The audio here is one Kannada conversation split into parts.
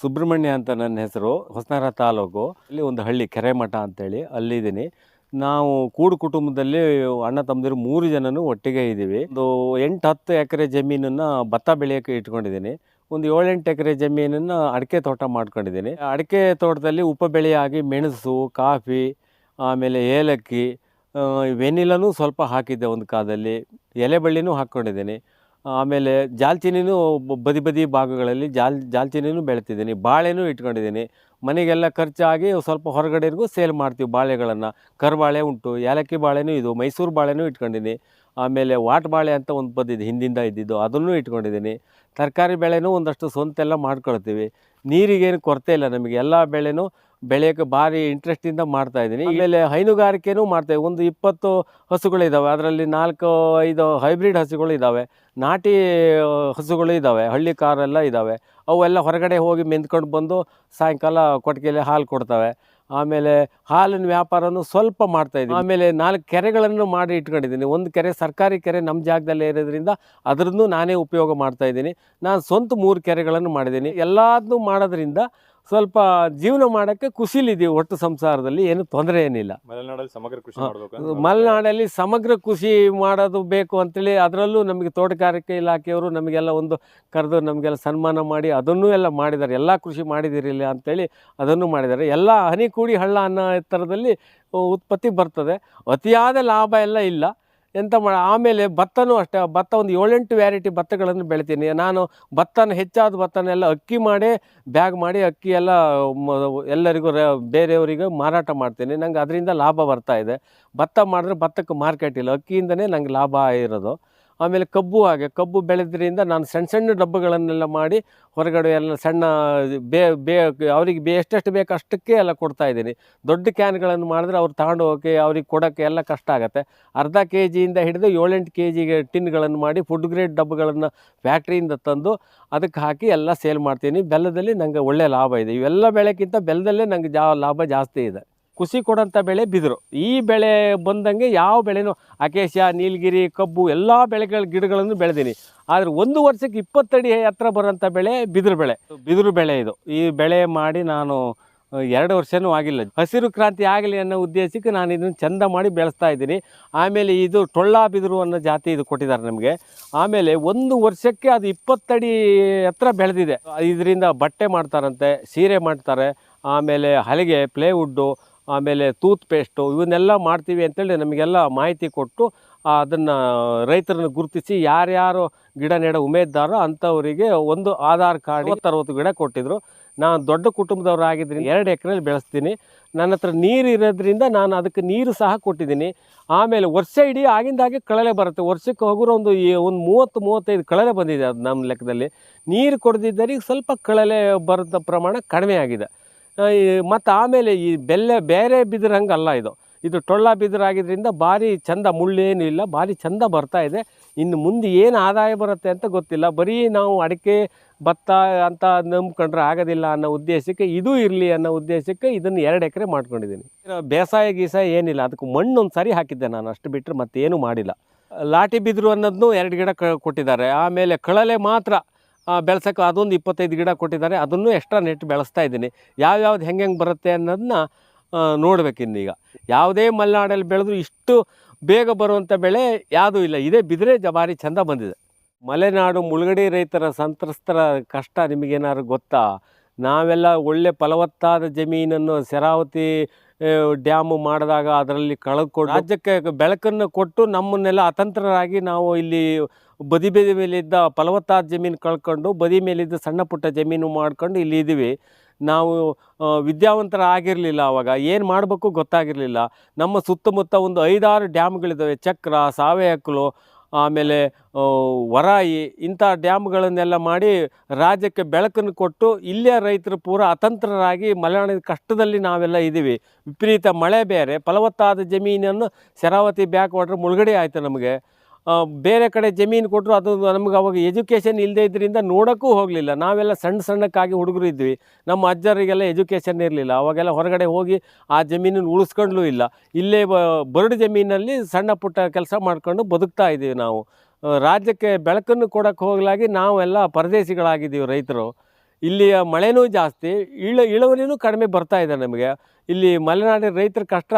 ಸುಬ್ರಹ್ಮಣ್ಯ ಅಂತ ನನ್ನ ಹೆಸರು, ಹೊಸನಗರ ತಾಲೂಕು. ಅಲ್ಲಿ ಒಂದು ಹಳ್ಳಿ, ಕೆರೆಮಠ ಅಂತೇಳಿ ಅಲ್ಲಿದ್ದೀನಿ ನಾವು ಕೂಡು ಕುಟುಂಬದಲ್ಲಿ ಅಣ್ಣ ತಮ್ಮದಿರು ಮೂರು ಜನನು ಒಟ್ಟಿಗೆ ಇದ್ದೀವಿ. ಒಂದು ಎಂಟು ಹತ್ತು ಎಕರೆ ಜಮೀನನ್ನು ಭತ್ತ ಬೆಳೆಯೋಕ್ಕೆ ಇಟ್ಕೊಂಡಿದ್ದೀನಿ. ಒಂದು ಏಳೆಂಟು ಎಕರೆ ಜಮೀನನ್ನು ಅಡಿಕೆ ತೋಟ ಮಾಡ್ಕೊಂಡಿದ್ದೀನಿ. ಅಡಿಕೆ ತೋಟದಲ್ಲಿ ಉಪ ಬೆಳೆಯಾಗಿ ಮೆಣಸು, ಕಾಫಿ, ಆಮೇಲೆ ಏಲಕ್ಕಿ ವೆನಿಲನೂ ಸ್ವಲ್ಪ ಹಾಕಿದ್ದೆ ಒಂದು ಕಾಲದಲ್ಲಿ. ಎಲೆ ಬಳ್ಳಿನೂ ಹಾಕ್ಕೊಂಡಿದ್ದೀನಿ. ಆಮೇಲೆ ಜಾಲ್ಚಿನೂ ಬದಿ ಬದಿ ಭಾಗಗಳಲ್ಲಿ ಜಾಲ್ ಜಾಲ್ಚಿನೂ ಬೆಳೆತಿದ್ದೀನಿ. ಬಾಳೆನೂ ಇಟ್ಕೊಂಡಿದ್ದೀನಿ. ಮನೆಗೆಲ್ಲ ಖರ್ಚಾಗಿ ಸ್ವಲ್ಪ ಹೊರಗಡೆಗೂ ಸೇಲ್ ಮಾಡ್ತೀವಿ ಬಾಳೆಗಳನ್ನು. ಕರ್ಬಾಳೆ ಉಂಟು ಏಲಕ್ಕಿ ಬಾಳೆನೂ ಇದು, ಮೈಸೂರು ಬಾಳೆನೂ ಇಟ್ಕೊಂಡಿದ್ದೀನಿ. ಆಮೇಲೆ ವಾಟ್ ಬಾಳೆ ಅಂತ ಒಂದು ಬಂದಿದ್ದು ಹಿಂದಿಂದ ಇದ್ದಿದ್ದು, ಅದನ್ನು ಇಟ್ಕೊಂಡಿದ್ದೀನಿ. ತರಕಾರಿ ಬೆಳೆನೂ ಒಂದಷ್ಟು ಸ್ವಂತ ಎಲ್ಲ ಮಾಡ್ಕೊಳ್ತೀವಿ. ನೀರಿಗೇನು ಕೊರತೆ ಇಲ್ಲ ನಮಗೆ, ಎಲ್ಲ ಬೆಳೆನೂ ಬೆಳೆಯೋಕ್ಕೆ ಭಾರಿ ಇಂಟ್ರೆಸ್ಟಿಂದ ಮಾಡ್ತಾ ಇದ್ದೀನಿ. ಆಮೇಲೆ ಹೈನುಗಾರಿಕೆನೂ ಮಾಡ್ತೇವೆ ಒಂದು ಇಪ್ಪತ್ತು ಹಸುಗಳಿದ್ದಾವೆ ಅದರಲ್ಲಿ ನಾಲ್ಕು ಐದು ಹೈಬ್ರಿಡ್ ಹಸುಗಳು ಇದ್ದಾವೆ ನಾಟಿ ಹಸುಗಳು ಇದ್ದಾವೆ ಹಳ್ಳಿ ಕಾರೆಲ್ಲ ಇದ್ದಾವೆ ಅವೆಲ್ಲ ಹೊರಗಡೆ ಹೋಗಿ ಮೆಂದ್ಕೊಂಡು ಬಂದು ಸಾಯಂಕಾಲ ಕೊಟ್ಟಿಗೆಯಲ್ಲಿ ಹಾಲು ಕೊಡ್ತವೆ. ಆಮೇಲೆ ಹಾಲಿನ ವ್ಯಾಪಾರನೂ ಸ್ವಲ್ಪ ಮಾಡ್ತಾ ಇದ್ದೀನಿ. ಆಮೇಲೆ ನಾಲ್ಕು ಕೆರೆಗಳನ್ನು ಮಾಡಿ ಇಟ್ಕೊಂಡಿದ್ದೀನಿ. ಒಂದು ಕೆರೆ ಸರ್ಕಾರಿ ಕೆರೆ ನಮ್ಮ ಜಾಗದಲ್ಲಿ ಇರೋದ್ರಿಂದ ಅದರನ್ನು ನಾನೇ ಉಪಯೋಗ ಮಾಡ್ತಾ ಇದ್ದೀನಿ. ನಾನು ಸ್ವಂತ ಮೂರು ಕೆರೆಗಳನ್ನು ಮಾಡಿದ್ದೀನಿ. ಎಲ್ಲದನ್ನೂ ಮಾಡೋದ್ರಿಂದ ಸ್ವಲ್ಪ ಜೀವನ ಮಾಡೋಕ್ಕೆ ಖುಷಿಲಿದ್ದೀವಿ ಒಟ್ಟು ಸಂಸಾರದಲ್ಲಿ ಏನು ತೊಂದರೆ ಏನಿಲ್ಲ. ಮಲೆನಾಡಲ್ಲಿ ಸಮಗ್ರ ಕೃಷಿ ಮಾಡಬೇಕು ಮಲೆನಾಡಲ್ಲಿ ಸಮಗ್ರ ಕೃಷಿ ಮಾಡೋದು ಬೇಕು ಅಂತೇಳಿ ಅದರಲ್ಲೂ ನಮಗೆ ತೋಟಗಾರಿಕೆ ಇಲಾಖೆಯವರು ನಮಗೆಲ್ಲ ಒಂದು ಕರೆದು ನಮಗೆಲ್ಲ ಸನ್ಮಾನ ಮಾಡಿ ಅದನ್ನೂ ಎಲ್ಲ ಮಾಡಿದ್ದಾರೆ. ಎಲ್ಲ ಕೃಷಿ ಮಾಡಿದಿರಿಲ್ಲ ಅಂತೇಳಿ ಅದನ್ನು ಮಾಡಿದ್ದಾರೆ. ಎಲ್ಲ ಹನಿ ಕೂಡಿ ಹಳ್ಳ ಅನ್ನೋ ಎತ್ತರದಲ್ಲಿ ಉತ್ಪತ್ತಿ ಬರ್ತದೆ. ಅತಿಯಾದ ಲಾಭ ಎಲ್ಲ ಇಲ್ಲ. ಎಂತ ಮಾಡ, ಆಮೇಲೆ ಭತ್ತನೂ ಅಷ್ಟೇ, ಭತ್ತ ಒಂದು ಏಳೆಂಟು ವ್ಯಾರೈಟಿ ಭತ್ತಗಳನ್ನು ಬೆಳಿತೀನಿ. ನಾನು ಭತ್ತನ, ಹೆಚ್ಚಾದ ಭತ್ತನೆಲ್ಲ ಅಕ್ಕಿ ಮಾಡಿ ಬ್ಯಾಗ್ ಮಾಡಿ ಅಕ್ಕಿ ಎಲ್ಲ ಎಲ್ಲರಿಗೂ ರ- ಬೇರೆಯವರಿಗೆ ಮಾರಾಟ ಮಾಡ್ತೀನಿ. ನಂಗೆ ಅದರಿಂದ ಲಾಭ ಬರ್ತಾ ಇದೆ. ಭತ್ತ ಮಾಡಿದ್ರೆ ಭತ್ತಕ್ಕೆ ಮಾರ್ಕೆಟ್ ಇಲ್ಲ. ಅಕ್ಕಿಯಿಂದನೇ ನಂಗೆ ಲಾಭ ಇರೋದು. ಆಮೇಲೆ ಕಬ್ಬು ಹಾಗೆ, ಕಬ್ಬು ಬೆಳೆದ್ರಿಂದ ನಾನು ಸಣ್ಣ ಸಣ್ಣ ಡಬ್ಬಗಳನ್ನೆಲ್ಲ ಮಾಡಿ ಹೊರಗಡೆ ಎಲ್ಲ ಸಣ್ಣ ಬೇ ಬೇ, ಅವರಿಗೆ ಬೇ, ಎಷ್ಟೆಷ್ಟು ಬೇಕು ಅಷ್ಟಕ್ಕೆ ಎಲ್ಲ ಕೊಡ್ತಾ ಇದ್ದೀನಿ. ದೊಡ್ಡ ಕ್ಯಾನ್ಗಳನ್ನು ಮಾಡಿದ್ರೆ ಅವ್ರು ತಗೊಂಡು ಹೋಗೋಕ್ಕೆ, ಅವ್ರಿಗೆ ಕೊಡೋಕ್ಕೆ ಎಲ್ಲ ಕಷ್ಟ ಆಗುತ್ತೆ. ಅರ್ಧ ಕೆ ಜಿಯಿಂದ ಹಿಡಿದು ಏಳೆಂಟು ಕೆ ಜಿಗೆ ಟಿನ್ಗಳನ್ನು ಮಾಡಿ ಫುಡ್ ಗ್ರೇಡ್ ಡಬ್ಬಗಳನ್ನು ಫ್ಯಾಕ್ಟ್ರಿಯಿಂದ ತಂದು ಅದಕ್ಕೆ ಹಾಕಿ ಎಲ್ಲ ಸೇಲ್ ಮಾಡ್ತೀನಿ. ಬೆಲ್ಲದಲ್ಲಿ ನನಗೆ ಒಳ್ಳೆಯ ಲಾಭ ಇದೆ. ಇವೆಲ್ಲ ಬೆಳೆಗಿಂತ ಬೆಲ್ಲದಲ್ಲೇ ನನಗೆ ಜಾ, ಲಾಭ ಜಾಸ್ತಿ ಇದೆ. ಖುಷಿ ಕೊಡೋಂಥ ಬೆಳೆ ಬಿದಿರು. ಈ ಬೆಳೆ ಬಂದಂಗೆ ಯಾವ ಬೆಳೆನೂ ಅಕೇಶ್ಯ, ನೀಲಗಿರಿ, ಕಬ್ಬು ಎಲ್ಲ ಬೆಳೆಗಳ ಗಿಡಗಳನ್ನು ಬೆಳೆದೀನಿ. ಆದರೆ ಒಂದು ವರ್ಷಕ್ಕೆ ಇಪ್ಪತ್ತಡಿ ಹತ್ರ ಬರೋಂಥ ಬೆಳೆ ಬಿದಿರು ಬೆಳೆ. ಬಿದಿರು ಬೆಳೆ ಇದು. ಈ ಬೆಳೆ ಮಾಡಿ ನಾನು ಎರಡು ವರ್ಷವೂ ಆಗಿಲ್ಲ. ಹಸಿರು ಕ್ರಾಂತಿ ಆಗಲಿ ಅನ್ನೋ ಉದ್ದೇಶಕ್ಕೆ ನಾನು ಇದನ್ನು ಚಂದ ಮಾಡಿ ಬೆಳೆಸ್ತಾ ಇದ್ದೀನಿ. ಆಮೇಲೆ ಇದು ಟೊಳ್ಳ ಬಿದಿರು ಅನ್ನೋ ಜಾತಿ ಇದು ಕೊಟ್ಟಿದ್ದಾರೆ ನಮಗೆ. ಆಮೇಲೆ ಒಂದು ವರ್ಷಕ್ಕೆ ಅದು ಇಪ್ಪತ್ತಡಿ ಹತ್ರ ಬೆಳೆದಿದೆ. ಇದರಿಂದ ಬಟ್ಟೆ ಮಾಡ್ತಾರಂತೆ, ಸೀರೆ ಮಾಡ್ತಾರೆ. ಆಮೇಲೆ ಹಲಿಗೆ, ಪ್ಲೇವುಡ್ಡು ಆಮೇಲೆ ತೂತ್ ಪೇಸ್ಟು ಇವನ್ನೆಲ್ಲ ಮಾಡ್ತೀವಿ ಅಂತೇಳಿ ನಮಗೆಲ್ಲ ಮಾಹಿತಿ ಕೊಟ್ಟು ಅದನ್ನು ರೈತರನ್ನು ಗುರುತಿಸಿ ಯಾರ್ಯಾರು ಗಿಡ ನೆಡೋ ಉಮೇದ್ದಾರೋ ಅಂಥವರಿಗೆ ಒಂದು ಆಧಾರ್ ಕಾರ್ಡ್ ಅರವತ್ತು ಗಿಡ ಕೊಟ್ಟಿದ್ರು. ನಾನು ದೊಡ್ಡ ಕುಟುಂಬದವ್ರು ಆಗಿದ್ದೀನಿ ಎರಡು ಎಕರೆಲಿ ಬೆಳೆಸ್ತೀನಿ. ನನ್ನ ಹತ್ರ ನೀರು ಇರೋದ್ರಿಂದ ನಾನು ಅದಕ್ಕೆ ನೀರು ಸಹ ಕೊಟ್ಟಿದ್ದೀನಿ. ಆಮೇಲೆ ವರ್ಷ ಇಡೀ ಆಗಿಂದಾಗೆ ಕಳಲೆ ಬರುತ್ತೆ. ವರ್ಷಕ್ಕೆ ಹೋಗಿರೋ ಒಂದು ಈ- ಒಂದು ಮೂವತ್ತು, ಮೂವತ್ತೈದು ಕಳಲೆ ಬಂದಿದೆ ಅದು ನಮ್ಮ ಲೆಕ್ಕದಲ್ಲಿ. ನೀರು ಕೊಡದಿದ್ದರಿಗೆ ಸ್ವಲ್ಪ ಕಳಲೆ ಬರೋದ ಪ್ರಮಾಣ ಕಡಿಮೆ ಆಗಿದೆ. ಮತ್ತು ಆಮೇಲೆ ಈ ಬೆಲ್ಲ ಬೇರೆ ಬಿದಿರು ಹಂಗೆ ಅಲ್ಲ ಇದು. ಇದು ಟೊಳ್ಳ ಬಿದಿರು ಆಗಿದ್ರಿಂದ ಭಾರಿ ಚಂದ ಮುಳ್ಳೇನು ಇಲ್ಲ, ಭಾರಿ ಚಂದ ಬರ್ತಾ ಇದೆ. ಇನ್ನು ಮುಂದೆ ಏನು ಆದಾಯ ಬರುತ್ತೆ ಅಂತ ಗೊತ್ತಿಲ್ಲ. ಬರೀ ನಾವು ಅಡಿಕೆ, ಭತ್ತ ಅಂತ ನಂಬ್ಕೊಂಡ್ರೆ ಆಗೋದಿಲ್ಲ ಅನ್ನೋ ಉದ್ದೇಶಕ್ಕೆ, ಇದು ಇರಲಿ ಅನ್ನೋ ಉದ್ದೇಶಕ್ಕೆ ಇದನ್ನು ಎರಡು ಎಕರೆ ಮಾಡ್ಕೊಂಡಿದ್ದೀನಿ. ಬೇಸಾಯ ಗೀಸಾಯ ಏನಿಲ್ಲ. ಅದಕ್ಕೆ ಮಣ್ಣು ಒಂದು ಸರಿ ಹಾಕಿದ್ದೆ ನಾನು. ಅಷ್ಟು ಬಿಟ್ಟರೆ ಮತ್ತೇನು ಮಾಡಿಲ್ಲ. ಲಾಟಿ ಬಿದಿರು ಅನ್ನೋದನ್ನು ಎರಡು ಗಿಡ ಕೊಟ್ಟಿದ್ದಾರೆ. ಆಮೇಲೆ ಕಳಲೆ ಮಾತ್ರ ಬೆಳೆಸೋಕೆ ಅದೊಂದು ಇಪ್ಪತ್ತೈದು ಗಿಡ ಕೊಟ್ಟಿದ್ದಾರೆ. ಅದನ್ನು ಎಕ್ಸ್ಟ್ರಾ ನೆಟ್ ಬೆಳೆಸ್ತಾ ಇದ್ದೀನಿ. ಯಾವ್ಯಾವ್ದು ಹೆಂಗೆ ಹೆಂಗೆ ಬರುತ್ತೆ ಅನ್ನೋದನ್ನ ನೋಡ್ಬೇಕು ಇನ್ನೀಗ ಯಾವುದೇ ಮಲೆನಾಡಲ್ಲಿ ಬೆಳೆದ್ರು ಇಷ್ಟು ಬೇಗ ಬರುವಂಥ ಬೆಳೆ ಯಾವುದೂ ಇಲ್ಲ. ಇದೇ ಬಿದಿರೆ ಜವಾರಿ ಚಂದ ಬಂದಿದೆ. ಮಲೆನಾಡು ಮುಳುಗಡೆ ರೈತರ ಸಂತ್ರಸ್ತರ ಕಷ್ಟ ನಿಮಗೇನಾದ್ರು ಗೊತ್ತಾ? ನಾವೆಲ್ಲ ಒಳ್ಳೆ ಫಲವತ್ತಾದ ಜಮೀನನ್ನು ಶರಾವತಿ ಡ್ಯಾಮು ಮಾಡಿದಾಗ ಅದರಲ್ಲಿ ಕಳೆದುಕೊಂಡು ರಾಜ್ಯಕ್ಕೆ ಬೆಳಕನ್ನು ಕೊಟ್ಟು ನಮ್ಮನ್ನೆಲ್ಲ ಅತಂತ್ರರಾಗಿ ನಾವು ಇಲ್ಲಿ ಬದಿ ಬದಿ ಮೇಲಿದ್ದ ಫಲವತ್ತಾದ ಜಮೀನು ಕಳ್ಕೊಂಡು, ಬದಿ ಮೇಲಿದ್ದ ಸಣ್ಣ ಪುಟ್ಟ ಜಮೀನು ಮಾಡ್ಕೊಂಡು ಇಲ್ಲಿ ಇದ್ದೀವಿ. ನಾವು ವಿದ್ಯಾವಂತರ ಆಗಿರಲಿಲ್ಲ ಆವಾಗ ಏನು ಮಾಡಬೇಕು ಗೊತ್ತಾಗಿರಲಿಲ್ಲ. ನಮ್ಮ ಸುತ್ತಮುತ್ತ ಒಂದು ಐದಾರು ಡ್ಯಾಮ್ಗಳಿದ್ದಾವೆ ಚಕ್ರ ಸಾವೆಹಕ್ಲು ಆಮೇಲೆ ವರಾಯಿ ಇಂಥ ಡ್ಯಾಮ್ಗಳನ್ನೆಲ್ಲ ಮಾಡಿ ರಾಜ್ಯಕ್ಕೆ ಬೆಳಕನ್ನು ಕೊಟ್ಟು ಇಲ್ಲೇ ರೈತರು ಪೂರ ಅತಂತ್ರರಾಗಿ ಮಲೆನಾಡಿನ ಕಷ್ಟದಲ್ಲಿ ನಾವೆಲ್ಲ ಇದ್ದೀವಿ ವಿಪರೀತ ಮಳೆ ಬೇರೆ, ಫಲವತ್ತಾದ ಜಮೀನನ್ನು ಶರಾವತಿ ಬ್ಯಾಕ್ ವಾಟ್ರ್ ಮುಳುಗಡೆ ಆಯಿತು ನಮಗೆ. ಬೇರೆ ಕಡೆ ಜಮೀನು ಕೊಟ್ಟರು ಅದು ನಮ್ಗೆ ಅವಾಗ ಎಜುಕೇಷನ್ ಇಲ್ಲದೇ ಇದ್ದರಿಂದ ನೋಡೋಕ್ಕೂ ಹೋಗಲಿಲ್ಲ. ನಾವೆಲ್ಲ ಸಣ್ಣ ಸಣ್ಣಕ್ಕಾಗಿ ಹುಡುಗರು ಇದ್ವಿ. ನಮ್ಮ ಅಜ್ಜರಿಗೆಲ್ಲ ಎಜುಕೇಷನ್ ಇರಲಿಲ್ಲ. ಅವಾಗೆಲ್ಲ ಹೊರಗಡೆ ಹೋಗಿ ಆ ಜಮೀನನ್ನು ಉಳಿಸ್ಕೊಂಡ್ಲೂ ಇಲ್ಲ. ಇಲ್ಲೇ ಬರಡು ಜಮೀನಲ್ಲಿ ಸಣ್ಣ ಪುಟ್ಟ ಕೆಲಸ ಮಾಡ್ಕೊಂಡು ಬದುಕ್ತಾ ಇದ್ದೀವಿ ನಾವು. ರಾಜ್ಯಕ್ಕೆ ಬೆಳಕನ್ನು ಕೊಡೋಕ್ಕೆ ಹೋಗಲಾಗಿ ನಾವೆಲ್ಲ ಪರದೇಶಿಗಳಾಗಿದ್ದೀವಿ ರೈತರು. ಇಲ್ಲಿಯ ಮಳೆನೂ ಜಾಸ್ತಿ, ಇಳ, ಇಳುವರಿನೂ ಕಡಿಮೆ ಬರ್ತಾ ಇದೆ ನಮಗೆ. ಇಲ್ಲಿ ಮಲೆನಾಡಿನ ರೈತರ ಕಷ್ಟ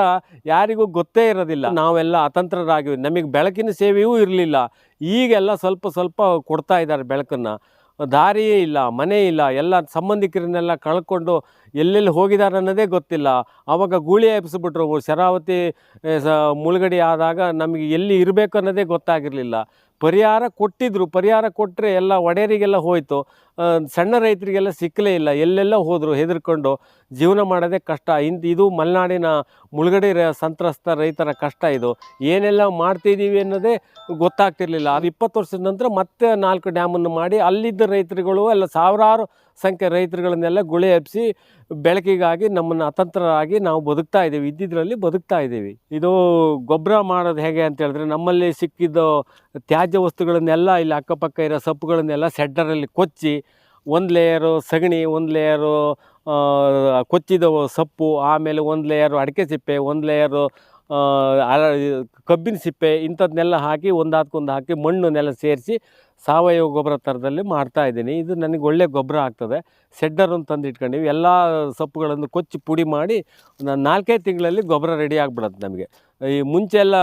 ಯಾರಿಗೂ ಗೊತ್ತೇ ಇರೋದಿಲ್ಲ. ನಾವೆಲ್ಲ ಅತಂತ್ರರಾಗಿವಿ, ನಮಗೆ ಬೆಳಕಿನ ಸೇವೆಯೂ ಇರಲಿಲ್ಲ. ಈಗೆಲ್ಲ ಸ್ವಲ್ಪ ಸ್ವಲ್ಪ ಕೊಡ್ತಾ ಇದ್ದಾರೆ ಬೆಳಕನ್ನು. ದಾರಿಯೇ ಇಲ್ಲ, ಮನೆ ಇಲ್ಲ, ಎಲ್ಲ ಸಂಬಂಧಿಕರನ್ನೆಲ್ಲ ಕಳ್ಕೊಂಡು ಎಲ್ಲೆಲ್ಲಿ ಹೋಗಿದ್ದಾರೆ ಅನ್ನೋದೇ ಗೊತ್ತಿಲ್ಲ. ಆವಾಗ ಗೂಳಿ ಎಬ್ಸಿಬಿಟ್ರು ಶರಾವತಿ ಮುಳುಗಡೆ ಆದಾಗ ನಮಗೆ ಎಲ್ಲಿ ಇರಬೇಕು ಅನ್ನೋದೇ ಗೊತ್ತಾಗಿರಲಿಲ್ಲ. ಪರಿಹಾರ ಕೊಟ್ಟಿದ್ರು ಪರಿಹಾರ ಕೊಟ್ಟರೆ ಎಲ್ಲ ಒಡೆಯರಿಗೆಲ್ಲ ಹೋಯಿತು. ಸಣ್ಣ ರೈತರಿಗೆಲ್ಲ ಸಿಕ್ಕಲೇ ಇಲ್ಲ. ಎಲ್ಲೆಲ್ಲ ಹೋದರು ಹೆದರ್ಕೊಂಡು. ಜೀವನ ಮಾಡೋದೇ ಕಷ್ಟ. ಇಂತ ಇದು ಮಲೆನಾಡಿನ ಮುಳುಗಡೆ ಸಂತ್ರಸ್ತ ರೈತರ ಕಷ್ಟ ಇದು. ಏನೆಲ್ಲ ಮಾಡ್ತಿದ್ದೀವಿ ಅನ್ನೋದೇ ಗೊತ್ತಾಗ್ತಿರ್ಲಿಲ್ಲ. ಅದು ಇಪ್ಪತ್ತು ವರ್ಷದ ನಂತರ ಮತ್ತೆ ನಾಲ್ಕು ಡ್ಯಾಮನ್ನು ಮಾಡಿ ಅಲ್ಲಿದ್ದ ರೈತರುಗಳು ಎಲ್ಲ ಸಾವಿರಾರು ಸಂಖ್ಯೆ ರೈತರುಗಳನ್ನೆಲ್ಲ ಗುಳೆ ಹಬ್ಬಿಸಿ ಬೆಳಕಿಗಾಗಿ ನಮ್ಮನ್ನು ಅತಂತ್ರರಾಗಿ ನಾವು ಬದುಕ್ತಾ ಇದ್ದೀವಿ. ಇದ್ದಿದ್ರಲ್ಲಿ ಬದುಕ್ತಾ ಇದ್ದೀವಿ. ಇದು ಗೊಬ್ಬರ ಮಾಡೋದು ಹೇಗೆ ಅಂತ ಹೇಳಿದ್ರೆ ನಮ್ಮಲ್ಲಿ ಸಿಕ್ಕಿದ್ದು ತ್ಯಾಜ್ಯ ವಸ್ತುಗಳನ್ನೆಲ್ಲ ಇಲ್ಲಿ ಅಕ್ಕಪಕ್ಕ ಇರೋ ಸೊಪ್ಪುಗಳನ್ನೆಲ್ಲ ಸೆಡ್ಡರಲ್ಲಿ ಕೊಚ್ಚಿ ಒಂದು ಲೇಯರು ಸಗಣಿ, ಒಂದು ಲೇಯರು ಕೊಚ್ಚಿದ ಸೊಪ್ಪು, ಆಮೇಲೆ ಒಂದು ಲೇಯರು ಅಡಿಕೆ ಸಿಪ್ಪೆ, ಒಂದು ಲೇಯರು ಕಬ್ಬಿನ ಸಿಪ್ಪೆ ಇಂಥದ್ದನ್ನೆಲ್ಲ ಹಾಕಿ ಒಂದಾದ್ಕೊಂದು ಹಾಕಿ ಮಣ್ಣನ್ನೆಲ್ಲ ಸೇರಿಸಿ ಸಾವಯವ ಗೊಬ್ಬರ ಥರದಲ್ಲಿ ಮಾಡ್ತಾ ಇದ್ದೀನಿ. ಇದು ನನಗೆ ಒಳ್ಳೆ ಗೊಬ್ಬರ ಆಗ್ತದೆ. ಸೆಡ್ಡರನ್ನು ತಂದು ಇಟ್ಕೊಂಡಿವಿ. ಎಲ್ಲ ಸೊಪ್ಪುಗಳನ್ನು ಕೊಚ್ಚಿ ಪುಡಿ ಮಾಡಿ ಒಂದು ನಾಲ್ಕೈದು ತಿಂಗಳಲ್ಲಿ ಗೊಬ್ಬರ ರೆಡಿ ಆಗಿಬಿಡುತ್ತೆ ನಮಗೆ. ಈ ಮುಂಚೆ ಎಲ್ಲ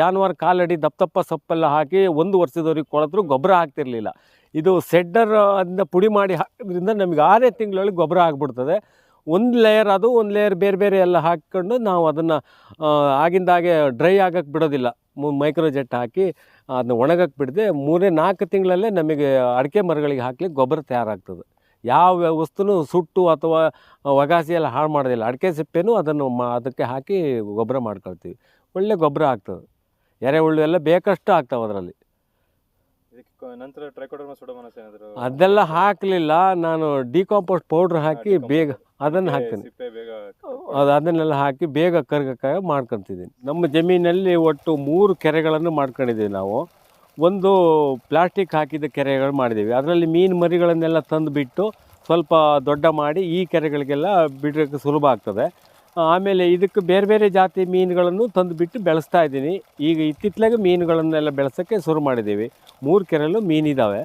ಜಾನುವಾರು ಕಾಲಡಿ ದಪ್ಪ ದಪ್ಪ ಸೊಪ್ಪೆಲ್ಲ ಹಾಕಿ ಒಂದು ವರ್ಷದವರೆಗೆ ಕೊಳೆದ್ರು ಗೊಬ್ಬರ ಆಗ್ತಿರ್ಲಿಲ್ಲ. ಇದು ಸೆಡ್ಡರ್ ಅದನ್ನ ಪುಡಿ ಮಾಡಿ ಹಾಕೋದ್ರಿಂದ ನಮಗೆ ಆರೇ ತಿಂಗಳಲ್ಲಿ ಗೊಬ್ಬರ ಆಗಿಬಿಡ್ತದೆ. ಒಂದು ಲೇಯರ್ ಅದು, ಒಂದು ಲೇಯರ್ ಬೇರೆ ಬೇರೆ ಎಲ್ಲ ಹಾಕ್ಕೊಂಡು ನಾವು ಅದನ್ನು ಆಗಿಂದಾಗೆ ಡ್ರೈ ಆಗಕ್ಕೆ ಬಿಡೋದಿಲ್ಲ. ಮೈಕ್ರೋಜೆಟ್ ಹಾಕಿ ಅದನ್ನ ಒಣಗಕ್ಕೆ ಬಿಡದೆ ಮೂರೇ ನಾಲ್ಕು ತಿಂಗಳಲ್ಲೇ ನಮಗೆ ಅಡಿಕೆ ಮರಗಳಿಗೆ ಹಾಕ್ಲಿಕ್ಕೆ ಗೊಬ್ಬರ ತಯಾರಾಗ್ತದೆ. ಯಾವ ವಸ್ತುನೂ ಸುಟ್ಟು ಅಥವಾ ಒಗಾಸಿ ಹಾಳು ಮಾಡೋದಿಲ್ಲ. ಅಡಿಕೆ ಸಿಪ್ಪೆನೂ ಅದನ್ನು ಮಾ, ಅದಕ್ಕೆ ಹಾಕಿ ಗೊಬ್ಬರ ಮಾಡ್ಕೊಳ್ತೀವಿ. ಒಳ್ಳೆ ಗೊಬ್ಬರ ಆಗ್ತದೆ. ಎರೆಹುಳು ಎಲ್ಲ ಬೇಕಷ್ಟು ಆಗ್ತಾವೆ ಅದರಲ್ಲಿ. ನಂತರ ಟ್ರೈಕೋಡರ್ಮಾ ಸುಡೋಮನಸ್ ಏನಾದ್ರು ಅದೆಲ್ಲ ಹಾಕಲಿಲ್ಲ. ನಾನು ಡಿಕಾಂಪೋಸ್ಟ್ ಪೌಡ್ರ್ ಹಾಕಿ ಬೇಗ ಅದನ್ನು ಹಾಕ್ತೀನಿ. ಸಿಪ್ಪೆ ಬೇಗ ಅದು ಅದನ್ನೆಲ್ಲ ಹಾಕಿ ಬೇಗ ಕರ್ಗಕ್ಕಾಗ ಮಾಡ್ಕೊತಿದ್ದೀನಿ. ನಮ್ಮ ಜಮೀನಲ್ಲಿ ಒಟ್ಟು ಮೂರು ಕೆರೆಗಳನ್ನು ಮಾಡ್ಕೊಂಡಿದ್ದೀವಿ ನಾವು. ಒಂದು ಪ್ಲಾಸ್ಟಿಕ್ ಹಾಕಿದ ಕೆರೆಗಳು ಮಾಡಿದ್ದೀವಿ. ಅದರಲ್ಲಿ ಮೀನು ಮರಿಗಳನ್ನೆಲ್ಲ ತಂದು ಬಿಟ್ಟು ಸ್ವಲ್ಪ ದೊಡ್ಡ ಮಾಡಿ ಈ ಕೆರೆಗಳಿಗೆಲ್ಲ ಬಿಡೋಕ್ಕೆ ಸುಲಭ ಆಗ್ತದೆ. ಆಮೇಲೆ ಇದಕ್ಕೆ ಬೇರೆ ಬೇರೆ ಜಾತಿ ಮೀನುಗಳನ್ನು ತಂದು ಬಿಟ್ಟು ಬೆಳೆಸ್ತಾ ಇದ್ದೀನಿ. ಈಗ ಇತ್ತಿತ್ತಲಾಗೆ ಮೀನುಗಳನ್ನೆಲ್ಲ ಬೆಳೆಸೋಕ್ಕೆ ಶುರು ಮಾಡಿದ್ದೀವಿ. ಮೂರು ಕೆರೆಯಲ್ಲೂ ಮೀನಿದ್ದಾವೆ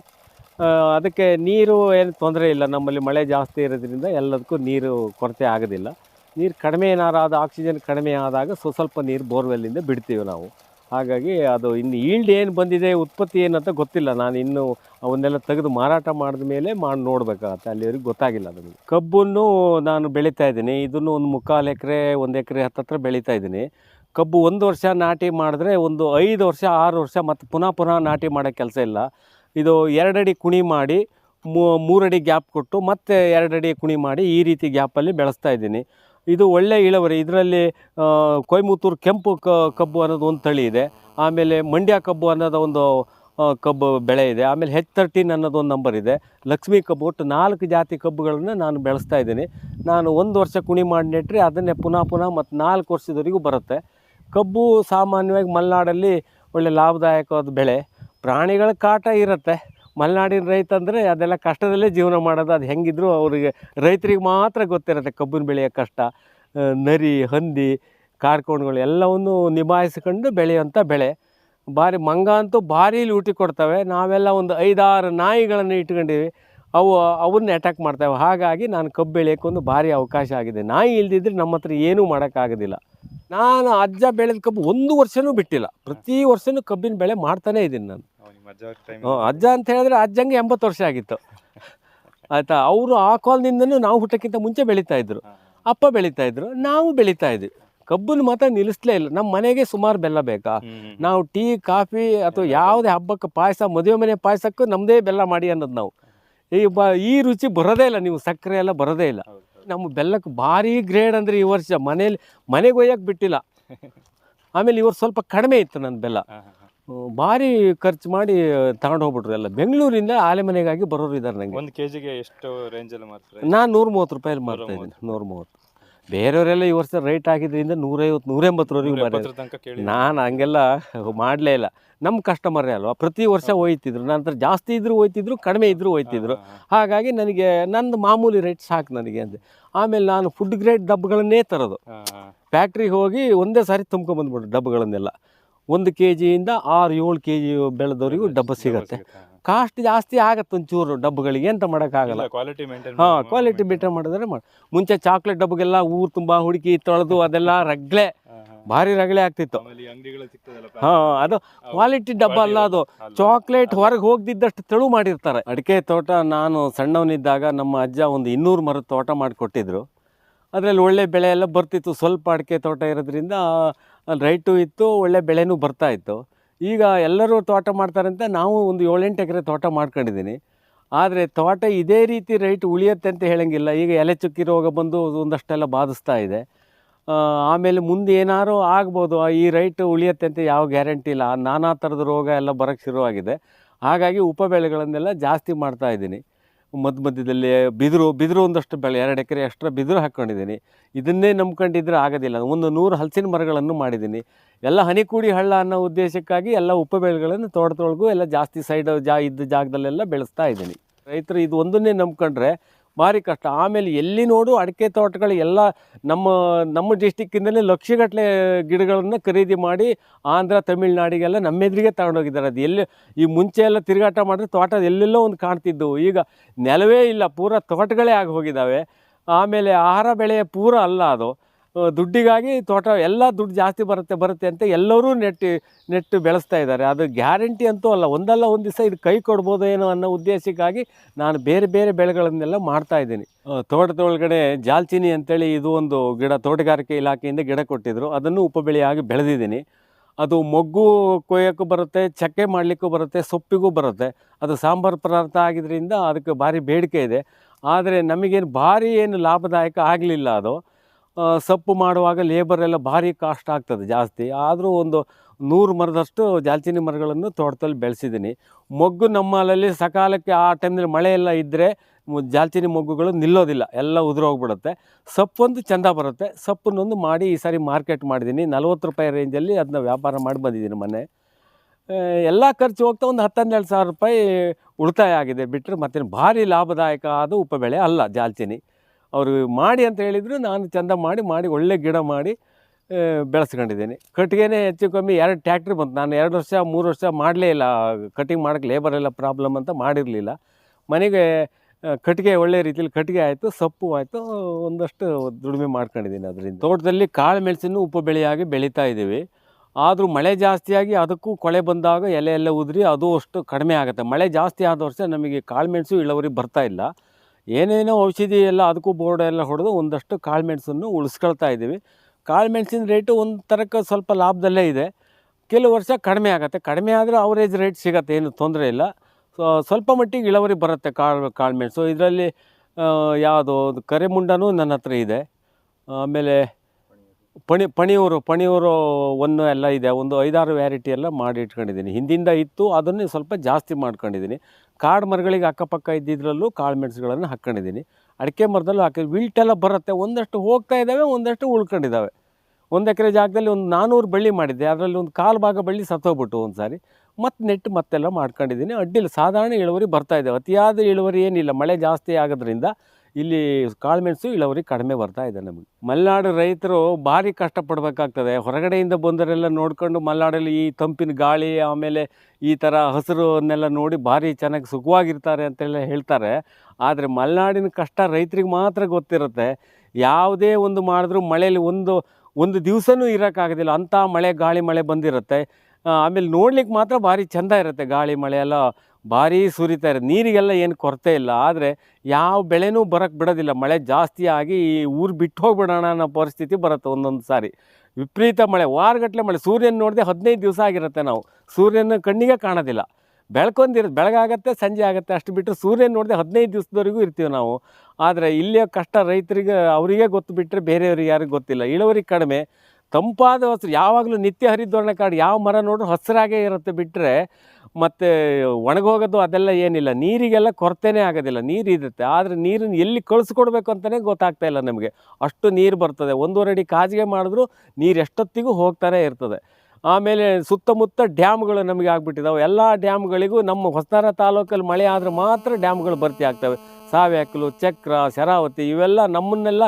ಅದಕ್ಕೆ ನೀರು ಏನು ತೊಂದರೆ ಇಲ್ಲ. ನಮ್ಮಲ್ಲಿ ಮಳೆ ಜಾಸ್ತಿ ಇರೋದ್ರಿಂದ ಎಲ್ಲದಕ್ಕೂ ನೀರು ಕೊರತೆ ಆಗೋದಿಲ್ಲ. ನೀರು ಕಡಿಮೆ ಏನಾರು ಆದ, ಆಕ್ಸಿಜನ್ ಕಡಿಮೆ ಆದಾಗ ಸ್ವ ಸ್ವಲ್ಪ ನೀರು ಬೋರ್ವೆಲ್ಲಿಂದ ಬಿಡ್ತೀವಿ ನಾವು. ಹಾಗಾಗಿ ಅದು ಇನ್ನು ಈಲ್ಡ್ ಏನು ಬಂದಿದೆ, ಉತ್ಪತ್ತಿ ಏನಂತ ಗೊತ್ತಿಲ್ಲ. ನಾನು ಇನ್ನೂ ಅವನ್ನೆಲ್ಲ ತೆಗೆದು ಮಾರಾಟ ಮಾಡಿದ ಮೇಲೆ ಮಾಡಿ ನೋಡಬೇಕಾಗತ್ತೆ ಅಲ್ಲಿವರೆಗೆ ಗೊತ್ತಾಗಿಲ್ಲ ನನಗೆ. ಕಬ್ಬನ್ನು ನಾನು ಬೆಳೀತಾ ಇದ್ದೀನಿ. ಇದನ್ನು ಒಂದು ಮುಕ್ಕಾಲು ಎಕರೆ, ಒಂದು ಎಕರೆ ಹತ್ತತ್ರ ಬೆಳೀತಾ ಇದ್ದೀನಿ. ಕಬ್ಬು ಒಂದು ವರ್ಷ ನಾಟಿ ಮಾಡಿದ್ರೆ ಒಂದು ಐದು ವರ್ಷ, ಆರು ವರ್ಷ ಮತ್ತು ಪುನಃ ಪುನಃ ನಾಟಿ ಮಾಡೋ ಕೆಲಸ ಇಲ್ಲ. ಇದು ಎರಡಡಿ ಕುಣಿ ಮಾಡಿ ಮೂರಡಿ ಗ್ಯಾಪ್ ಕೊಟ್ಟು ಮತ್ತೆ ಎರಡಡಿ ಕುಣಿ ಮಾಡಿ ಈ ರೀತಿ ಗ್ಯಾಪಲ್ಲಿ ಬೆಳೆಸ್ತಾ ಇದ್ದೀನಿ. ಇದು ಒಳ್ಳೆ ಇಳುವರಿ. ಇದರಲ್ಲಿ ಕೊಯಮತ್ತೂರು ಕೆಂಪು ಕಬ್ಬು ಅನ್ನೋದು ಒಂದು ತಳಿ ಇದೆ. ಆಮೇಲೆ ಮಂಡ್ಯ ಕಬ್ಬು ಅನ್ನೋದು ಒಂದು ಕಬ್ಬು ಬೆಳೆ ಇದೆ. ಆಮೇಲೆ ಹೆಚ್ ತರ್ಟೀನ್ ಅನ್ನೋದು ಒಂದು ನಂಬರ್ ಇದೆ. ಲಕ್ಷ್ಮಿ ಕಬ್ಬು, ಒಟ್ಟು ನಾಲ್ಕು ಜಾತಿ ಕಬ್ಬುಗಳನ್ನು ನಾನು ಬೆಳೆಸ್ತಾ ಇದ್ದೀನಿ. ನಾನು ಒಂದು ವರ್ಷ ಕುಣಿ ಮಾಡಿ ನೆಟ್ಟರೆ ಅದನ್ನೇ ಪುನಃ ಪುನಃ ಮತ್ತು ನಾಲ್ಕು ವರ್ಷದವರೆಗೂ ಬರುತ್ತೆ. ಕಬ್ಬು ಸಾಮಾನ್ಯವಾಗಿ ಮಲೆನಾಡಲ್ಲಿ ಒಳ್ಳೆ ಲಾಭದಾಯಕವಾದ ಬೆಳೆ. ಪ್ರಾಣಿಗಳ ಕಾಟ ಇರುತ್ತೆ. ಮಲೆನಾಡಿನ ರೈತ ಅಂದರೆ ಅದೆಲ್ಲ ಕಷ್ಟದಲ್ಲೇ ಜೀವನ ಮಾಡೋದು. ಅದು ಹೆಂಗಿದ್ರು ಅವರಿಗೆ ರೈತರಿಗೆ ಮಾತ್ರ ಗೊತ್ತಿರುತ್ತೆ ಕಬ್ಬಿನ ಬೆಳೆಯ ಕಷ್ಟ ನರಿ, ಹಂದಿ ಕಾರ್ಕೋಣಗಳು ಎಲ್ಲವನ್ನು ನಿಭಾಯಿಸ್ಕೊಂಡು ಬೆಳೆಯುವಂಥ ಬೆಳೆ. ಭಾರಿ ಮಂಗ ಅಂತೂ ಭಾರಿ ಲೂಟಿ ಕೊಡ್ತವೆ. ನಾವೆಲ್ಲ ಒಂದು ಐದಾರು ನಾಯಿಗಳನ್ನು ಇಟ್ಕೊಂಡಿವಿ ಅವು, ಅವನ್ನ ಅಟ್ಯಾಕ್ ಮಾಡ್ತವೆ. ಹಾಗಾಗಿ ನಾನು ಕಬ್ಬು ಬೆಳೆಯೋಕ್ಕೆ ಒಂದು ಭಾರಿ ಅವಕಾಶ ಆಗಿದೆ. ನಾಯಿ ಇಲ್ದಿದ್ರೆ ನಮ್ಮ ಹತ್ರ ಏನೂ ಮಾಡೋಕ್ಕಾಗೋದಿಲ್ಲ. ನಾನು ಅಜ್ಜ ಬೆಳೆದ ಕಬ್ಬು ಒಂದು ವರ್ಷವೂ ಬಿಟ್ಟಿಲ್ಲ. ಪ್ರತಿ ವರ್ಷವೂ ಕಬ್ಬಿನ ಬೆಳೆ ಮಾಡ್ತಾನೇ ಇದ್ದೀನಿ ನಾನು. ಅಜ್ಜ ಅಂತ ಹೇಳಿದ್ರೆ ಅಜ್ಜಂಗೆ ಎಂಬತ್ತು ವರ್ಷ ಆಗಿತ್ತು. ಆಯಿತಾ? ಅವರು ಆ ಕಾಲದಿಂದನೂ ನಾವು ಹುಟ್ಟಕ್ಕಿಂತ ಮುಂಚೆ ಬೆಳೀತಾ ಇದ್ರು. ಅಪ್ಪ ಬೆಳೀತಾ ಇದ್ರು. ನಾವು ಬೆಳೀತಾ ಇದ್ವಿ. ಕಬ್ಬನ್ನು ಮಾತ್ರ ನಿಲ್ಲಿಸ್ಲೇ ಇಲ್ಲ. ನಮ್ಮ ಮನೆಗೆ ಸುಮಾರು ಬೆಲ್ಲ ಬೇಕಾ? ನಾವು ಟೀ ಕಾಫಿ ಅಥವಾ ಯಾವುದೇ ಹಬ್ಬಕ್ಕೆ ಪಾಯಸ ಮದುವೆ ಮನೆ ಪಾಯಸಕ್ಕೂ ನಮ್ಮದೇ ಬೆಲ್ಲ ಮಾಡಿ ಅನ್ನೋದು ನಾವು. ಈ ಬ ಈ ರುಚಿ ಬರೋದೇ ಇಲ್ಲ ನೀವು. ಸಕ್ಕರೆ ಎಲ್ಲ ಬರೋದೇ ಇಲ್ಲ. ನಮ್ಮ ಬೆಲ್ಲಕ್ಕೆ ಭಾರಿ ಗ್ರೇಡ್ ಅಂದರೆ ಈ ವರ್ಷ. ಮನೇಲಿ ಮನೆಗೆ ಒಯ್ಯಕ್ಕೆ ಬಿಟ್ಟಿಲ್ಲ. ಆಮೇಲೆ ಇವರು ಸ್ವಲ್ಪ ಕಡಿಮೆ ಇತ್ತು ನನ್ನ ಬೆಲ್ಲ. ಭಾರಿ ಖರ್ಚು ಮಾಡಿ ತಗೊಂಡು ಹೋಗ್ಬಿಟ್ರು ಎಲ್ಲ. ಬೆಂಗಳೂರಿಂದ ಆಲೆಮನೆಗಾಗಿ ಬರೋರು ಇದ್ದಾರೆ ನನಗೆ ಒಂದು ಕೆಜಿಗೆ ಎಷ್ಟು ರೇಂಜಲ್ಲಿ ಮಾರ್ತಾರೆ? ನಾನು ನೂರ ಮೂವತ್ತು ರೂಪಾಯಲ್ಲಿ ಮಾಡ್ತಾ ಇದ್ದೀನಿ ನೂರ ಮೂವತ್ತು ಬೇರೆಯವರೆಲ್ಲ ಈ ವರ್ಷ ರೇಟ್ ಆಗಿದ್ದರಿಂದ ನೂರೈವತ್ತು ನೂರೆಂಬತ್ತರವರೆಗೂ ನೂರ ಎಂಬತ್ತರವರೆಗೂ ಕೇಳಿ. ನಾನು ಹಂಗೆಲ್ಲ ಮಾಡಲೇ ಇಲ್ಲ. ನಮ್ಮ ಕಸ್ಟಮರೇ ಅಲ್ವಾ ಪ್ರತಿ ವರ್ಷ ಒಯ್ತಿದ್ರು ನಂತರ ಜಾಸ್ತಿ ಇದ್ದರೂ ಒಯ್ತಿದ್ರು ಕಡಿಮೆ ಇದ್ದರೂ ಒಯ್ತಿದ್ರು ಹಾಗಾಗಿ ನನಗೆ ನಂದು ಮಾಮೂಲಿ ರೇಟ್ ಸಾಕು ನನಗೆ ಅಂದೆ. ಆಮೇಲೆ ನಾನು ಫುಡ್ ಗ್ರೇಡ್ ಡಬ್ಬಗಳನ್ನೇ ತರೋದು. ಫ್ಯಾಕ್ಟ್ರಿಗೆ ಹೋಗಿ ಒಂದೇ ಸಾರಿ ತುಂಬ್ಕೊಂಬಂದ್ಬಿಟ್ಟು ಡಬ್ಬಗಳನ್ನೆಲ್ಲ ಒಂದು ಕೆ ಜಿಯಿಂದ ಆರು ಏಳು ಕೆ ಜಿ ಬೆಳೆದವರಿಗೂ ಡಬ್ಬ ಸಿಗುತ್ತೆ. ಕಾಸ್ಟ್ ಜಾಸ್ತಿ ಆಗತ್ತೆ ಒಂಚೂರು ಡಬ್ಬಗಳಿಗೆ ಎಂತ ಮಾಡೋಕ್ಕಾಗಲ್ಲ. ಕ್ವಾಲಿಟಿ ಮೇಂಟೈನ್ ಹಾಂ ಕ್ವಾಲಿಟಿ ಮೇಂಟೈನ್ ಮಾಡಿದ್ರೆ ಮಾಡಿ ಮುಂಚೆ ಚಾಕ್ಲೇಟ್ ಡಬ್ಬಗೆಲ್ಲ ಊರು ತುಂಬ ಹುಡುಕಿ ತೊಳೆದು ಅದೆಲ್ಲ ರಗ್ಳೆ ಭಾರಿ ರಗಳೆ ಆಗ್ತಿತ್ತು. ಹಾಂ ಅದು ಕ್ವಾಲಿಟಿ ಡಬ್ಬ ಅಲ್ಲ ಅದು. ಚಾಕ್ಲೇಟ್ ಹೊರಗೆ ಹೋಗ್ದಿದ್ದಷ್ಟು ತೆಳು ಮಾಡಿರ್ತಾರೆ. ಅಡಿಕೆ ತೋಟ ನಾನು ಸಣ್ಣವನಿದ್ದಾಗ ನಮ್ಮ ಅಜ್ಜ ಒಂದು ಇನ್ನೂರು ಮರದ ತೋಟ ಮಾಡಿಕೊಟ್ಟಿದ್ರು. ಅದರಲ್ಲಿ ಒಳ್ಳೆ ಬೆಳೆ ಎಲ್ಲ ಬರ್ತಿತ್ತು. ಸ್ವಲ್ಪ ಅಡಿಕೆ ತೋಟ ಇರೋದ್ರಿಂದ ರೈಟು ಇತ್ತು, ಒಳ್ಳೆ ಬೆಳೆನೂ ಬರ್ತಾ ಇತ್ತು. ಈಗ ಎಲ್ಲರೂ ತೋಟ ಮಾಡ್ತಾರಂತ ನಾವು ಒಂದು ಏಳೆಂಟು ಎಕರೆ ತೋಟ ಮಾಡ್ಕೊಂಡಿದ್ದೀನಿ. ಆದರೆ ತೋಟ ಇದೇ ರೀತಿ ರೈಟ್ ಉಳಿಯುತ್ತೆ ಅಂತ ಹೇಳೋಂಗಿಲ್ಲ. ಈಗ ಎಲೆ ಚುಕ್ಕಿ ರೋಗ ಬಂದು ಒಂದಷ್ಟೆಲ್ಲ ಬಾಧಿಸ್ತಾ ಇದೆ. ಆಮೇಲೆ ಮುಂದೆ ಏನಾದ್ರು ಆಗ್ಬೋದು. ಈ ರೈಟ್ ಉಳಿಯುತ್ತೆ ಅಂತ ಯಾವ ಗ್ಯಾರಂಟಿ ಇಲ್ಲ. ನಾನಾ ಥರದ ರೋಗ ಎಲ್ಲ ಬರೋಕ್ಕೆ ಶುರುವಾಗಿದೆ. ಹಾಗಾಗಿ ಉಪಬೆಳೆಗಳನ್ನೆಲ್ಲ ಜಾಸ್ತಿ ಮಾಡ್ತಾ ಇದ್ದೀನಿ. ಮಧ್ಯ ಮಧ್ಯದಲ್ಲಿ ಬಿದಿರು ಬಿದಿರು ಒಂದಷ್ಟು ಬೆಳೆ, ಎರಡು ಎಕರೆ ಅಷ್ಟರ ಬಿದಿರು ಹಾಕ್ಕೊಂಡಿದ್ದೀನಿ ಇದನ್ನೇ ನಂಬ್ಕೊಂಡಿದ್ರೆ ಆಗೋದಿಲ್ಲ. ಒಂದು ನೂರು ಹಲಸಿನ ಮರಗಳನ್ನು ಮಾಡಿದ್ದೀನಿ. ಎಲ್ಲ ಹನಿಕೂಡಿ ಹಳ್ಳ ಅನ್ನೋ ಉದ್ದೇಶಕ್ಕಾಗಿ ಎಲ್ಲ ಉಪಬೆಳೆಗಳನ್ನು ತೋಟದೊಳಗೂ ಎಲ್ಲ ಜಾಸ್ತಿ ಸೈಡ್ ಜಾ, ಇದ್ದ ಜಾಗದಲ್ಲೆಲ್ಲ ಬೆಳೆಸ್ತಾ ಇದ್ದೀನಿ. ರೈತರು ಇದು ಒಂದನ್ನೇ ನಂಬ್ಕೊಂಡ್ರೆ ಭಾರಿ ಕಷ್ಟ. ಆಮೇಲೆ ಎಲ್ಲಿ ನೋಡು ಅಡಿಕೆ ತೋಟಗಳು ಎಲ್ಲ ನಮ್ಮ ನಮ್ಮ ಡಿಸ್ಟಿಕ್ಕಿಂದಲೇ ಲಕ್ಷಗಟ್ಟಲೆ ಗಿಡಗಳನ್ನು ಖರೀದಿ ಮಾಡಿ ಆಂಧ್ರ, ತಮಿಳ್ನಾಡಿಗೆಲ್ಲ ನಮ್ಮೆದುರಿಗೆ ತಗೊಂಡೋಗಿದ್ದಾರೆ. ಅದು ಎಲ್ಲಿ, ಈ ಮುಂಚೆ ಎಲ್ಲ ತಿರುಗಾಟ ಮಾಡಿದ್ರೆ ತೋಟ ಎಲ್ಲೆಲ್ಲೋ ಒಂದು ಕಾಣ್ತಿದ್ದವು. ಈಗ ನೆಲವೇ ಇಲ್ಲ, ಪೂರ ತೋಟಗಳೇ ಆಗಿ ಹೋಗಿದ್ದಾವೆ. ಆಮೇಲೆ ಆಹಾರ ಬೆಳೆ ಪೂರ ಅಲ್ಲ ಅದು. ದುಡ್ಡಿಗಾಗಿ ತೋಟ ಎಲ್ಲ ದುಡ್ಡು ಜಾಸ್ತಿ ಬರುತ್ತೆ ಬರುತ್ತೆ ಅಂತ ಎಲ್ಲರೂ ನೆಟ್ಟು ನೆಟ್ಟು ಬೆಳೆಸ್ತಾ ಇದ್ದಾರೆ. ಅದು ಗ್ಯಾರಂಟಿ ಅಂತೂ ಅಲ್ಲ, ಒಂದಲ್ಲ ಒಂದು ದಿವಸ ಇದು ಕೈ ಕೊಡ್ಬೋದು ಏನೋ ಅನ್ನೋ ಉದ್ದೇಶಕ್ಕಾಗಿ ನಾನು ಬೇರೆ ಬೇರೆ ಬೆಳೆಗಳನ್ನೆಲ್ಲ ಮಾಡ್ತಾ ಇದ್ದೀನಿ. ತೋಟದೊಳಗಡೆ ಜಾಲ್ಚಿನಿ ಅಂತೇಳಿ ಇದು ಒಂದು ಗಿಡ, ತೋಟಗಾರಿಕೆ ಇಲಾಖೆಯಿಂದ ಗಿಡ ಕೊಟ್ಟಿದ್ದರು ಅದನ್ನು ಉಪಬೆಳೆಯಾಗಿ ಬೆಳೆದಿದ್ದೀನಿ. ಅದು ಮೊಗ್ಗು ಕೊಯ್ಯೋಕ್ಕೂ ಬರುತ್ತೆ, ಚಕ್ಕೆ ಮಾಡಲಿಕ್ಕೂ ಬರುತ್ತೆ, ಸೊಪ್ಪಿಗೂ ಬರುತ್ತೆ. ಅದು ಸಾಂಬಾರು ಪದಾರ್ಥ ಆಗಿದ್ದರಿಂದ ಅದಕ್ಕೆ ಭಾರಿ ಬೇಡಿಕೆ ಇದೆ. ಆದರೆ ನಮಗೇನು ಭಾರಿ ಏನು ಲಾಭದಾಯಕ ಆಗಲಿಲ್ಲ ಅದು. ಸೊಪ್ಪು ಮಾಡುವಾಗ ಲೇಬರ್ ಎಲ್ಲ ಭಾರಿ ಕಾಸ್ಟ್ ಆಗ್ತದೆ ಜಾಸ್ತಿ. ಆದರೂ ಒಂದು ನೂರು ಮರದಷ್ಟು ಜಾಲ್ಚಿನಿ ಮರಗಳನ್ನು ತೋಟದಲ್ಲಿ ಬೆಳೆಸಿದ್ದೀನಿ. ಮೊಗ್ಗು ನಮ್ಮಲ್ಲಿ ಸಕಾಲಕ್ಕೆ ಆ ಟೈಮ್ನಲ್ಲಿ ಮಳೆ ಎಲ್ಲ ಇದ್ದರೆ ಜಾಲ್ಚಿನಿ ಮೊಗ್ಗುಗಳು ನಿಲ್ಲೋದಿಲ್ಲ, ಎಲ್ಲ ಉದುರೋಗ್ಬಿಡುತ್ತೆ ಸೊಪ್ಪೊಂದು ಚೆಂದ ಬರುತ್ತೆ. ಸೊಪ್ಪನ್ನೊಂದು ಮಾಡಿ ಈ ಸಾರಿ ಮಾರ್ಕೆಟ್ ಮಾಡಿದ್ದೀನಿ. ನಲ್ವತ್ತು ರೂಪಾಯಿ ರೇಂಜಲ್ಲಿ ಅದನ್ನ ವ್ಯಾಪಾರ ಮಾಡಿ ಬಂದಿದ್ದೀನಿ ಮೊನ್ನೆ. ಎಲ್ಲ ಖರ್ಚು ಹೋಗ್ತಾ ಒಂದು ಹತ್ತು ಹನ್ನೆರಡು ಸಾವಿರ ರೂಪಾಯಿ ಉಳಿತಾಯ ಆಗಿದೆ. ಬಿಟ್ಟರೆ ಮತ್ತೇನು ಭಾರಿ ಲಾಭದಾಯಕ ಆದ ಉಪಬೆಳೆ ಅಲ್ಲ ಜಾಲ್ಚಿನಿ ಅವರು ಮಾಡಿ ಅಂತ ಹೇಳಿದರು, ನಾನು ಚಂದ ಮಾಡಿ ಮಾಡಿ, ಒಳ್ಳೆ ಗಿಡ ಮಾಡಿ ಬೆಳೆಸ್ಕೊಂಡಿದ್ದೀನಿ. ಕಟ್ಟಿಗೆನೇ ಹೆಚ್ಚು ಕಮ್ಮಿ ಎರಡು ಟ್ಯಾಕ್ಟ್ರಿ ಬಂತು. ನಾನು ಎರಡು ವರ್ಷ, ಮೂರು ವರ್ಷ ಮಾಡಲೇ ಇಲ್ಲ. ಕಟಿಂಗ್ ಮಾಡೋಕ್ಕೆ ಲೇಬರ್ ಎಲ್ಲ ಪ್ರಾಬ್ಲಮ್ ಅಂತ ಮಾಡಿರಲಿಲ್ಲ. ಮನೆಗೆ ಕಟ್ಟಿಗೆ ಒಳ್ಳೆ ರೀತಿಯಲ್ಲಿ ಕಟ್ಟಿಗೆ ಆಯಿತು, ಸೊಪ್ಪು ಆಯಿತು, ಒಂದಷ್ಟು ದುಡಿಮೆ ಮಾಡ್ಕೊಂಡಿದ್ದೀನಿ ಅದರಿಂದ. ತೋಟದಲ್ಲಿ ಕಾಳು ಉಪ್ಪು ಉಪಬೆಳೆಯಾಗಿ ಬೆಳೀತಾ ಇದ್ದೀವಿ. ಆದರೂ ಮಳೆ ಜಾಸ್ತಿಯಾಗಿ ಅದಕ್ಕೂ ಕೊಳೆ ಬಂದಾಗ ಎಲೆ ಎಲ್ಲ ಉದುರಿ ಅದು ಅಷ್ಟು ಕಡಿಮೆ ಆಗುತ್ತೆ. ಮಳೆ ಜಾಸ್ತಿ ಆದ ವರ್ಷ ನಮಗೆ ಕಾಳು ಮೆಣಸು ಇಳುವರಿ ಬರ್ತಾ ಇಲ್ಲ. ಏನೇನೋ ಔಷಧಿ ಎಲ್ಲ ಅದಕ್ಕೂ ಬೋರ್ಡ್ ಎಲ್ಲ ಹೊಡೆದು ಒಂದಷ್ಟು ಕಾಳುಮೆಣಸನ್ನು ಉಳಿಸ್ಕೊಳ್ತಾ ಇದ್ದೀವಿ. ಕಾಳುಮೆಣಸಿನ ರೇಟು ಒಂದು ಥರಕ್ಕೆ ಸ್ವಲ್ಪ ಲಾಭದಲ್ಲೇ ಇದೆ. ಕೆಲವು ವರ್ಷ ಕಡಿಮೆ ಆಗುತ್ತೆ. ಕಡಿಮೆ ಆದರೆ ಅವರೇಜ್ ರೇಟ್ ಸಿಗತ್ತೆ, ಏನು ತೊಂದರೆ ಇಲ್ಲ. ಸೊ, ಸ್ವಲ್ಪ ಮಟ್ಟಿಗೆ ಇಳುವರಿ ಬರುತ್ತೆ ಕಾಳು ಕಾಳುಮೆಣಸು ಇದರಲ್ಲಿ ಯಾವುದು ಕರೆಮುಂಡನೂ ನನ್ನ ಹತ್ರ ಇದೆ. ಆಮೇಲೆ ಪಣಿ, ಪಣಿಯೂರು ಪಣಿಯೂರು ಒಂದು ಎಲ್ಲ ಇದೆ. ಒಂದು ಐದಾರು ವ್ಯಾರೈಟಿ ಎಲ್ಲ ಮಾಡಿ ಇಟ್ಕೊಂಡಿದ್ದೀನಿ. ಹಿಂದಿಂದ ಇತ್ತು, ಅದನ್ನೇ ಸ್ವಲ್ಪ ಜಾಸ್ತಿ ಮಾಡ್ಕೊಂಡಿದ್ದೀನಿ. ಕಾಡು ಮರಗಳಿಗೆ ಅಕ್ಕಪಕ್ಕ ಇದ್ದಿದ್ರಲ್ಲೂ ಕಾಳು ಮೆಣಸುಗಳನ್ನು ಹಾಕ್ಕೊಂಡಿದ್ದೀನಿ ಅಡಿಕೆ ಮರದಲ್ಲೂ ಹಾಕಿ ವಿಲ್ಟೆಲ್ಲ ಬರುತ್ತೆ. ಒಂದಷ್ಟು ಹೋಗ್ತಾ ಇದ್ದಾವೆ ಒಂದಷ್ಟು ಉಳ್ಕೊಂಡಿದ್ದಾವೆ ಒಂದು ಎಕರೆ ಜಾಗದಲ್ಲಿ ಒಂದು ನಾನ್ನೂರು ಬಳ್ಳಿ ಮಾಡಿದ್ದೆ. ಅದರಲ್ಲಿ ಒಂದು ಕಾಲು ಭಾಗ ಬಳ್ಳಿ ಸತ್ತೋಗ್ಬಿಟ್ಟು ಒಂದು ಸಾರಿ ಮತ್ತೆ ನೆಟ್ಟು ಮತ್ತೆಲ್ಲ ಮಾಡ್ಕೊಂಡಿದ್ದೀನಿ. ಅಡ್ಡಿಲ್ಲ. ಸಾಧಾರಣ ಇಳುವರಿ ಬರ್ತಾ ಇದೆ. ಅತಿಯಾದ ಇಳುವರಿ ಏನಿಲ್ಲ. ಮಳೆ ಜಾಸ್ತಿ ಆಗೋದ್ರಿಂದ ಇಲ್ಲಿ ಕಾಳುಮೆಣಸು ಇಳುವರಿ ಕಡಿಮೆ ಬರ್ತಾ ಇದೆ ನಮಗೆ. ಮಲೆನಾಡು ರೈತರು ಭಾರಿ ಕಷ್ಟಪಡಬೇಕಾಗ್ತದೆ. ಹೊರಗಡೆಯಿಂದ ಬಂದರೆಲ್ಲ ನೋಡ್ಕೊಂಡು ಮಲೆನಾಡಲ್ಲಿ ಈ ತಂಪಿನ ಗಾಳಿ, ಆಮೇಲೆ ಈ ಥರ ಹಸಿರನ್ನೆಲ್ಲ ನೋಡಿ ಭಾರಿ ಚೆನ್ನಾಗಿ ಸುಖವಾಗಿರ್ತಾರೆ ಅಂತೆಲ್ಲ ಹೇಳ್ತಾರೆ. ಆದರೆ ಮಲೆನಾಡಿನ ಕಷ್ಟ ರೈತರಿಗೆ ಮಾತ್ರ ಗೊತ್ತಿರುತ್ತೆ. ಯಾವುದೇ ಒಂದು ಮಾಡಿದ್ರೂ ಮಳೆಯಲ್ಲಿ ಒಂದು ಒಂದು ದಿವಸನೂ ಇರೋಕ್ಕಾಗೋದಿಲ್ಲ. ಅಂಥ ಮಳೆ, ಗಾಳಿ ಮಳೆ ಬಂದಿರುತ್ತೆ. ಆಮೇಲೆ ನೋಡ್ಲಿಕ್ಕೆ ಮಾತ್ರ ಭಾರಿ ಚೆಂದ ಇರುತ್ತೆ. ಗಾಳಿ, ಮಳೆ ಎಲ್ಲ ಭಾರಿ ಸುರಿತಾ ಇರುತ್ತೆ ನೀರಿಗೆಲ್ಲ ಏನು ಕೊರತೆ ಇಲ್ಲ. ಆದರೆ ಯಾವ ಬೆಳೆನೂ ಬರೋಕ್ಕೆ ಬಿಡೋದಿಲ್ಲ. ಮಳೆ ಜಾಸ್ತಿ ಆಗಿ ಈ ಊರು ಬಿಟ್ಟು ಹೋಗ್ಬಿಡೋಣ ಅನ್ನೋ ಪರಿಸ್ಥಿತಿ ಬರುತ್ತೆ ಒಂದೊಂದು ಸಾರಿ. ವಿಪರೀತ ಮಳೆ ವಾರಗಟ್ಟಲೆ ಮಳೆ. ಸೂರ್ಯನ ನೋಡಿದೆ ಹದಿನೈದು ದಿವಸ ಆಗಿರುತ್ತೆ ನಾವು. ಸೂರ್ಯನ ಕಣ್ಣಿಗೆ ಕಾಣೋದಿಲ್ಲ. ಬೆಳ್ಕೊಂಡಿರೋದು ಬೆಳಗಾಗತ್ತೆ ಸಂಜೆ ಆಗುತ್ತೆ, ಅಷ್ಟು ಬಿಟ್ಟರೆ ಸೂರ್ಯನ ನೋಡಿದೆ ಹದಿನೈದು ದಿವಸದವರೆಗೂ ಇರ್ತೀವಿ ನಾವು. ಆದರೆ ಇಲ್ಲಿಯ ಕಷ್ಟ ರೈತರಿಗೆ, ಅವರಿಗೆ ಗೊತ್ತು ಬಿಟ್ಟರೆ ಬೇರೆಯವ್ರಿಗೆ ಯಾರಿಗೂ ಗೊತ್ತಿಲ್ಲ. ಇಳುವರಿ ಕಡಿಮೆ. ತಂಪಾದ ಹಸಿರು ಯಾವಾಗಲೂ ನಿತ್ಯ ಹರಿದ್ವರ್ಣ ಕಾಡು. ಯಾವ ಮರ ನೋಡ್ರೂ ಹಸಿರಾಗೇ ಇರುತ್ತೆ ಬಿಟ್ಟರೆ ಮತ್ತು ಒಣಗೋಗೋದು ಅದೆಲ್ಲ ಏನಿಲ್ಲ. ನೀರಿಗೆಲ್ಲ ಕೊರತೆನೇ ಆಗೋದಿಲ್ಲ. ನೀರು ಇರುತ್ತೆ. ಆದರೆ ನೀರನ್ನು ಎಲ್ಲಿ ಕಳಿಸ್ಕೊಡ್ಬೇಕು ಅಂತಲೇ ಗೊತ್ತಾಗ್ತಾ ಇಲ್ಲ ನಮಗೆ. ಅಷ್ಟು ನೀರು ಬರ್ತದೆ. ಒಂದೂವರೆ ಅಡಿ ಕಾಜಿಗೆ ಮಾಡಿದ್ರು ನೀರು ಎಷ್ಟೊತ್ತಿಗೂ ಹೋಗ್ತಾನೆ ಇರ್ತದೆ. ಆಮೇಲೆ ಸುತ್ತಮುತ್ತ ಡ್ಯಾಮ್ಗಳು ನಮಗೆ ಆಗ್ಬಿಟ್ಟಿದ್ದಾವೆ ಎಲ್ಲ ಡ್ಯಾಮ್ಗಳಿಗೂ ನಮ್ಮ ಹೊಸನಾರ ತಾಲೂಕಲ್ಲಿ ಮಳೆ ಆದರೆ ಮಾತ್ರ ಡ್ಯಾಮ್ಗಳು ಭರ್ತಿ ಆಗ್ತವೆ. ಸಾವ್ಯಾಕಲು, ಚಕ್ರ, ಶರಾವತಿ ಇವೆಲ್ಲ ನಮ್ಮನ್ನೆಲ್ಲ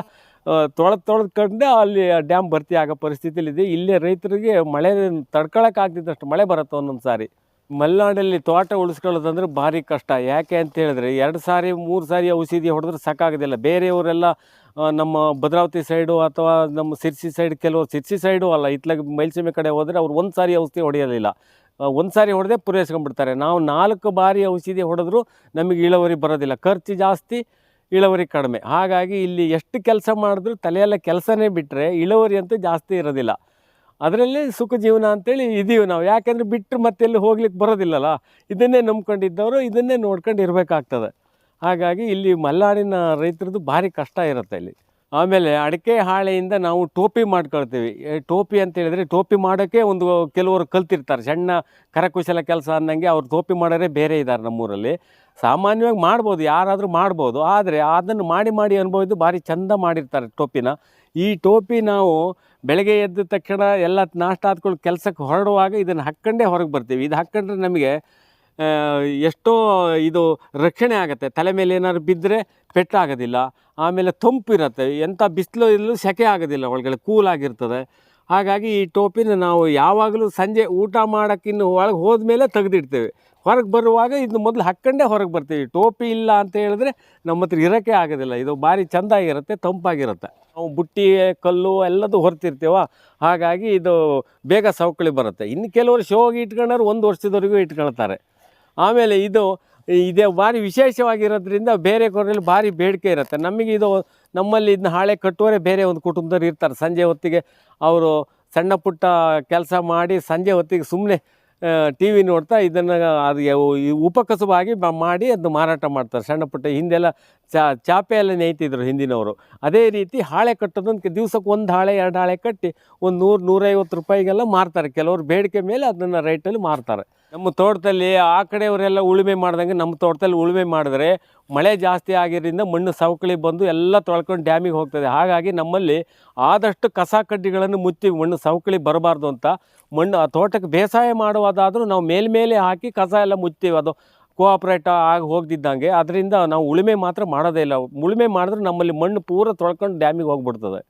ತೊಳೆದು ತೊಳೆದ್ಕೊಂಡೆ ಅಲ್ಲಿ ಡ್ಯಾಮ್ ಭರ್ತಿ ಆಗೋ ಪರಿಸ್ಥಿತಿಲಿದೆ. ಇಲ್ಲೇ ರೈತರಿಗೆ ಮಳೆ ತಡ್ಕೊಳಕ್ಕಾಗ್ತಿದ್ದಷ್ಟು ಮಳೆ ಬರುತ್ತೆ ಒಂದೊಂದು ಸಾರಿ ಮಲೆನಾಡಲ್ಲಿ ತೋಟ ಉಳಿಸ್ಕೊಳ್ಳೋದಂದ್ರೆ ಭಾರಿ ಕಷ್ಟ. ಯಾಕೆ ಅಂತ ಹೇಳಿದ್ರೆ ಎರಡು ಸಾರಿ, ಮೂರು ಸಾರಿ ಔಷಧಿ ಹೊಡೆದ್ರೆ ಸಾಕಾಗೋದಿಲ್ಲ. ಬೇರೆಯವರೆಲ್ಲ ನಮ್ಮ ಭದ್ರಾವತಿ ಸೈಡು ಅಥವಾ ನಮ್ಮ ಸಿರ್ಸಿ ಸೈಡ್ ಕೆಲವರು ಸಿರ್ಸಿ ಸೈಡು ಅಲ್ಲ, ಇತ್ಲಾಗ ಮೈಲ್ಸೀಮೆ ಕಡೆ ಹೋದರೆ ಅವ್ರು ಒಂದು ಸಾರಿ ಔಷಧಿ ಹೊಡೆಯೋದಿಲ್ಲ. ಒಂದು ಸಾರಿ ಹೊಡೆದೇ ಪೂರೈಸ್ಕೊಂಡ್ಬಿಡ್ತಾರೆ. ನಾವು ನಾಲ್ಕು ಬಾರಿ ಔಷಧಿ ಹೊಡೆದ್ರೂ ನಮಗೆ ಇಳುವರಿ ಬರೋದಿಲ್ಲ. ಖರ್ಚು ಜಾಸ್ತಿ, ಇಳುವರಿ ಕಡಿಮೆ. ಹಾಗಾಗಿ ಇಲ್ಲಿ ಎಷ್ಟು ಕೆಲಸ ಮಾಡಿದ್ರೂ ತಲೆಯೆಲ್ಲ ಕೆಲಸನೇ ಬಿಟ್ಟರೆ ಇಳುವರಿ ಅಂತೂ ಜಾಸ್ತಿ ಇರೋದಿಲ್ಲ. ಅದರಲ್ಲಿ ಸುಖ ಜೀವನ ಅಂತೇಳಿ ಇದೀವಿ ನಾವು. ಯಾಕೆಂದರೆ ಬಿಟ್ಟರೆ ಮತ್ತೆಲ್ಲಿ ಹೋಗ್ಲಿಕ್ಕೆ ಬರೋದಿಲ್ಲಲ್ಲ? ಇದನ್ನೇ ನಂಬ್ಕೊಂಡಿದ್ದವರು ಇದನ್ನೇ ನೋಡ್ಕೊಂಡು ಇರಬೇಕಾಗ್ತದೆ ಹಾಗಾಗಿ ಇಲ್ಲಿ ಮಲೆನಾಡಿನ ರೈತರದ್ದು ಭಾರಿ ಕಷ್ಟ ಇರುತ್ತೆ ಇಲ್ಲಿ. ಆಮೇಲೆ ಅಡಿಕೆ ಹಾಳೆಯಿಂದ ನಾವು ಟೋಪಿ ಮಾಡ್ಕೊಳ್ತೀವಿ. ಟೋಪಿ ಅಂತ ಹೇಳಿದರೆ ಟೋಪಿ ಮಾಡೋಕ್ಕೆ ಒಂದು ಕೆಲವರು ಕಲ್ತಿರ್ತಾರೆ. ಸಣ್ಣ ಕರಕುಶಲ ಕೆಲಸ ಅನ್ನಂಗೆ ಅವ್ರು ಟೋಪಿ ಮಾಡೋರೇ ಬೇರೆ ಇದ್ದಾರೆ ನಮ್ಮೂರಲ್ಲಿ. ಸಾಮಾನ್ಯವಾಗಿ ಮಾಡ್ಬೋದು, ಯಾರಾದರೂ ಮಾಡ್ಬೋದು. ಆದರೆ ಅದನ್ನು ಮಾಡಿ ಮಾಡಿ ಅನುಭವಿದ್ದು ಭಾರಿ ಚಂದ ಮಾಡಿರ್ತಾರೆ ಟೋಪಿನ. ಈ ಟೋಪಿ ನಾವು ಬೆಳಗ್ಗೆ ಎದ್ದ ತಕ್ಷಣ ಎಲ್ಲ ನಾಷ್ಟ ಆದ್ಕೊಂಡು ಕೆಲಸಕ್ಕೆ ಹೊರಡುವಾಗ ಇದನ್ನು ಹಾಕ್ಕೊಂಡೇ ಹೊರಗೆ ಬರ್ತೀವಿ. ಇದು ಹಾಕ್ಕೊಂಡ್ರೆ ನಮಗೆ ಎಷ್ಟೋ ಇದು ರಕ್ಷಣೆ ಆಗುತ್ತೆ. ತಲೆ ಮೇಲೆ ಏನಾದ್ರು ಬಿದ್ದರೆ ಪೆಟ್ಟಾಗೋದಿಲ್ಲ ಆಮೇಲೆ ತಂಪು ಇರುತ್ತೆ. ಎಂಥ ಬಿಸಿಲು ಇಲ್ಲೂ ಸೆಕೆ ಆಗೋದಿಲ್ಲ ಒಳಗಡೆ, ಕೂಲ್ ಆಗಿರ್ತದೆ. ಹಾಗಾಗಿ ಈ ಟೋಪಿನ ನಾವು ಯಾವಾಗಲೂ ಸಂಜೆ ಊಟ ಮಾಡೋಕ್ಕಿನ್ನು ಒಳಗೆ ಹೋದ್ಮೇಲೆ ತೆಗೆದಿಡ್ತೇವೆ. ಹೊರಗೆ ಬರುವಾಗ ಇದನ್ನ ಮೊದಲು ಹಾಕ್ಕೊಂಡೇ ಹೊರಗೆ ಬರ್ತೀವಿ. ಟೋಪಿ ಇಲ್ಲ ಅಂತ ಹೇಳಿದ್ರೆ ನಮ್ಮ ಹತ್ರ ಇರೋಕ್ಕೆ ಆಗೋದಿಲ್ಲ. ಇದು ಭಾರಿ ಚೆಂದಾಗಿರುತ್ತೆ, ತಂಪಾಗಿರುತ್ತೆ. ನಾವು ಬುಟ್ಟಿ, ಕಲ್ಲು ಎಲ್ಲದೂ ಹೊರ್ತಿರ್ತೀವ? ಹಾಗಾಗಿ ಇದು ಬೇಗ ಸವಕಳಿ ಬರುತ್ತೆ. ಇನ್ನು ಕೆಲವರು ಶೋಗೆ ಇಟ್ಕೊಂಡವ್ರು ಒಂದು ವರ್ಷದವರೆಗೂ ಇಟ್ಕೊಳ್ತಾರೆ. ಆಮೇಲೆ ಇದು, ಇದೇ ಭಾರಿ ವಿಶೇಷವಾಗಿರೋದ್ರಿಂದ ಬೇರೆ ಕೊರಲ್ಲಿ ಭಾರಿ ಬೇಡಿಕೆ ಇರುತ್ತೆ. ನಮಗೆ ಇದು ನಮ್ಮಲ್ಲಿ ಇದನ್ನ ಹಾಳೆ ಕಟ್ಟುವರೆ ಬೇರೆ ಒಂದು ಕುಟುಂಬದವ್ರು ಇರ್ತಾರೆ. ಸಂಜೆ ಹೊತ್ತಿಗೆ ಅವರು ಸಣ್ಣ ಪುಟ್ಟ ಕೆಲಸ ಮಾಡಿ ಸಂಜೆ ಹೊತ್ತಿಗೆ ಸುಮ್ಮನೆ ಟಿ ವಿ ನೋಡ್ತಾ ಇದನ್ನು ಅದು ಉಪಕಸುಬಾಗಿ ಮಾಡಿ ಅದನ್ನ ಮಾರಾಟ ಮಾಡ್ತಾರೆ. ಸಣ್ಣ ಪುಟ್ಟ ಹಿಂದೆಲ್ಲ ಚಾ ಚಾಪೆ ಎಲ್ಲ ನೇಯ್ತಿದ್ರು ಹಿಂದಿನವರು. ಅದೇ ರೀತಿ ಹಾಳೆ ಕಟ್ಟೋದೊಂದು ದಿವ್ಸಕ್ಕೆ ಒಂದು ಹಾಳೆ, ಎರಡು ಹಾಳೆ ಕಟ್ಟಿ ಒಂದು ನೂರು, ನೂರೈವತ್ತು ರೂಪಾಯಿಗೆಲ್ಲ ಮಾರ್ತಾರೆ. ಕೆಲವರು ಬೇಡಿಕೆ ಮೇಲೆ ಅದನ್ನು ರೈಟಲ್ಲಿ ಮಾರ್ತಾರೆ. ನಮ್ಮ ತೋಟದಲ್ಲಿ ಆ ಕಡೆಯವರೆಲ್ಲ ಉಳುಮೆ ಮಾಡ್ದಂಗೆ ನಮ್ಮ ತೋಟದಲ್ಲಿ ಉಳುಮೆ ಮಾಡಿದ್ರೆ ಮಳೆ ಜಾಸ್ತಿ ಆಗಿರೋದ್ರಿಂದ ಮಣ್ಣು ಸವಕಳಿ ಬಂದು ಎಲ್ಲ ತೊಳ್ಕೊಂಡು ಡ್ಯಾಮಿಗೆ ಹೋಗ್ತದೆ. ಹಾಗಾಗಿ ನಮ್ಮಲ್ಲಿ ಆದಷ್ಟು ಕಸ ಕಡ್ಡಿಗಳನ್ನು ಮುಚ್ಚಿ ಮಣ್ಣು ಸವಕಳಿ ಬರಬಾರ್ದು ಅಂತ ಮಣ್ಣು ಆ ತೋಟಕ್ಕೆ ಬೇಸಾಯ ಮಾಡುವುದಾದರೂ ನಾವು ಮೇಲ್ಮೇಲೆ ಹಾಕಿ ಕಸ ಎಲ್ಲ ಮುಚ್ತೀವಿ ಅದು ಕೋಆಪ್ರೇಟ್ ಆಗಿ ಹೋಗ್ದಿದ್ದಂಗೆ. ಅದರಿಂದ ನಾವು ಉಳುಮೆ ಮಾತ್ರ ಮಾಡೋದೇ ಇಲ್ಲ. ಉಳುಮೆ ಮಾಡಿದ್ರೆ ನಮ್ಮಲ್ಲಿ ಮಣ್ಣು ಪೂರ ತೊಳ್ಕೊಂಡು ಡ್ಯಾಮಿಗೆ ಹೋಗ್ಬಿಡ್ತದೆ.